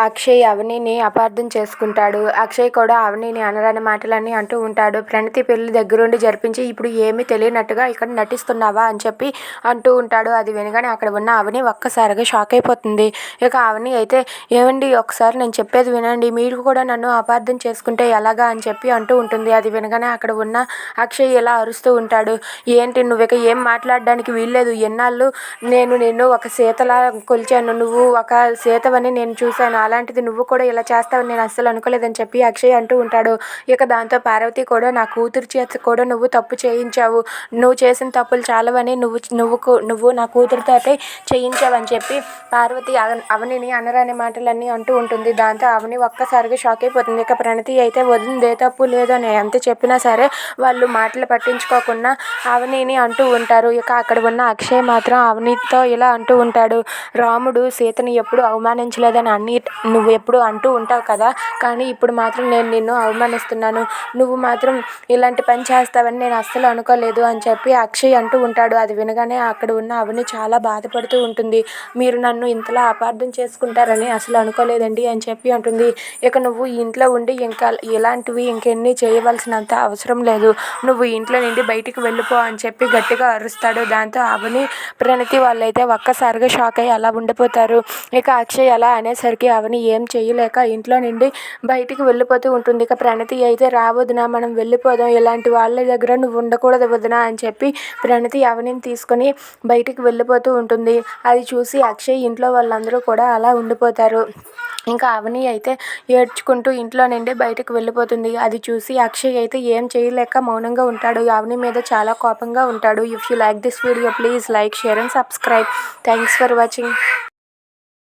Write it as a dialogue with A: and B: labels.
A: అక్షయ్ అవనిని అపార్థం చేసుకుంటాడు. అక్షయ్ కూడా అవనిని అనరాని మాటలన్నీ అంటూ ఉంటాడు. ప్రణతి పెళ్ళి దగ్గరుండి జరిపించి ఇప్పుడు ఏమీ తెలియనట్టుగా ఇక్కడ నటిస్తున్నావా అని చెప్పి అంటూ ఉంటాడు. అది వినగానే అక్కడ ఉన్న అవని ఒక్కసారిగా షాక్ అయిపోతుంది. ఇక అవని అయితే ఏమండి ఒకసారి నేను చెప్పేది వినండి. మీరు కూడా నన్ను అపార్థం చేసుకుంటే ఎలాగా? అని చెప్పి అంటూ ఉంటుంది. అది వినగానే అక్కడ ఉన్న అక్షయ్ ఇలా అరుస్తూ ఉంటాడు. ఏంటి నువ్వు ఇక ఏం మాట్లాడడానికి వీల్లేదు. ఎన్నాళ్ళు నేను నిన్ను ఒక సీతలా కొలిచాను. నువ్వు ఒక సీతవని నేను చూశాను. అలాంటిది నువ్వు కూడా ఇలా చేస్తావని నేను అస్సలు అనుకోలేదని చెప్పి అక్షయ్ అంటూ ఉంటాడు. ఇక దాంతో పార్వతి కూడా నా కూతురు చేత కూడా నువ్వు తప్పు చేయించావు. నువ్వు చేసిన తప్పులు చాలవని నువ్వు నువ్వు నువ్వు నా కూతురుతో చేయించావని చెప్పి పార్వతి అవనిని అనరాని మాటలన్నీ అంటూ ఉంటుంది. దాంతో అవని ఒక్కసారిగా షాక్ అయిపోతుంది. ఇక ప్రణతి అయితే వదిలిందే తప్పు లేదు అని ఎంత చెప్పినా సరే వాళ్ళు మాటలు పట్టించుకోకుండా అవనిని అంటూ ఉంటారు. ఇక అక్కడ ఉన్న అక్షయ్ మాత్రం అవనితో ఇలా అంటూ ఉంటాడు. రాముడు సీతని ఎప్పుడు అవమానించలేదని అన్ని నువ్వు ఎప్పుడు అంటూ ఉంటావు కదా. కానీ ఇప్పుడు మాత్రం నేను నిన్ను అవమానిస్తున్నాను. నువ్వు మాత్రం ఇలాంటి పని చేస్తావని నేను అస్సలు అనుకోలేదు అని చెప్పి అక్షయ్ అంటూ ఉంటాడు. అది వినగానే అక్కడ ఉన్న అవని చాలా బాధపడుతూ ఉంటుంది. మీరు నన్ను ఇంతలా అపార్థం చేసుకుంటారని అసలు అనుకోలేదండి అని చెప్పి అంటుంది. ఇక నువ్వు ఇంట్లో ఉండి ఇంకా ఇలాంటివి ఇంకెన్ని చేయవలసినంత అవసరం లేదు. నువ్వు ఇంట్లో నుండి బయటికి వెళ్ళిపో అని చెప్పి గట్టిగా అరుస్తాడు. దాంతో అవని ప్రణతి వాళ్ళైతే ఒక్కసారిగా షాక్ అయ్యి అలా ఉండిపోతారు. ఇక అక్షయ్ అలా అనేసరికి అవని ఏం చేయలేక ఇంట్లో నుండి బయటికి వెళ్ళిపోతూ ఉంటుంది. ఇక ప్రణతి అయితే రావద్దునా మనం వెళ్ళిపోదాం. ఇలాంటి వాళ్ళ దగ్గర నువ్వు ఉండకూడదు వదినా అని చెప్పి ప్రణతి అవనిని తీసుకొని బయటికి వెళ్ళిపోతూ ఉంటుంది. అది చూసి అక్షయ్ ఇంట్లో వాళ్ళందరూ కూడా అలా ఉండిపోతారు. ఇంకా అవని అయితే ఏడ్చుకుంటూ ఇంట్లో నుండి బయటకు వెళ్ళిపోతుంది. అది చూసి అక్షయ్ అయితే ఏం చేయలేక మౌనంగా ఉంటాడు. అవని మీద చాలా కోపంగా ఉంటాడు. If you like this video please like share and subscribe thanks for watching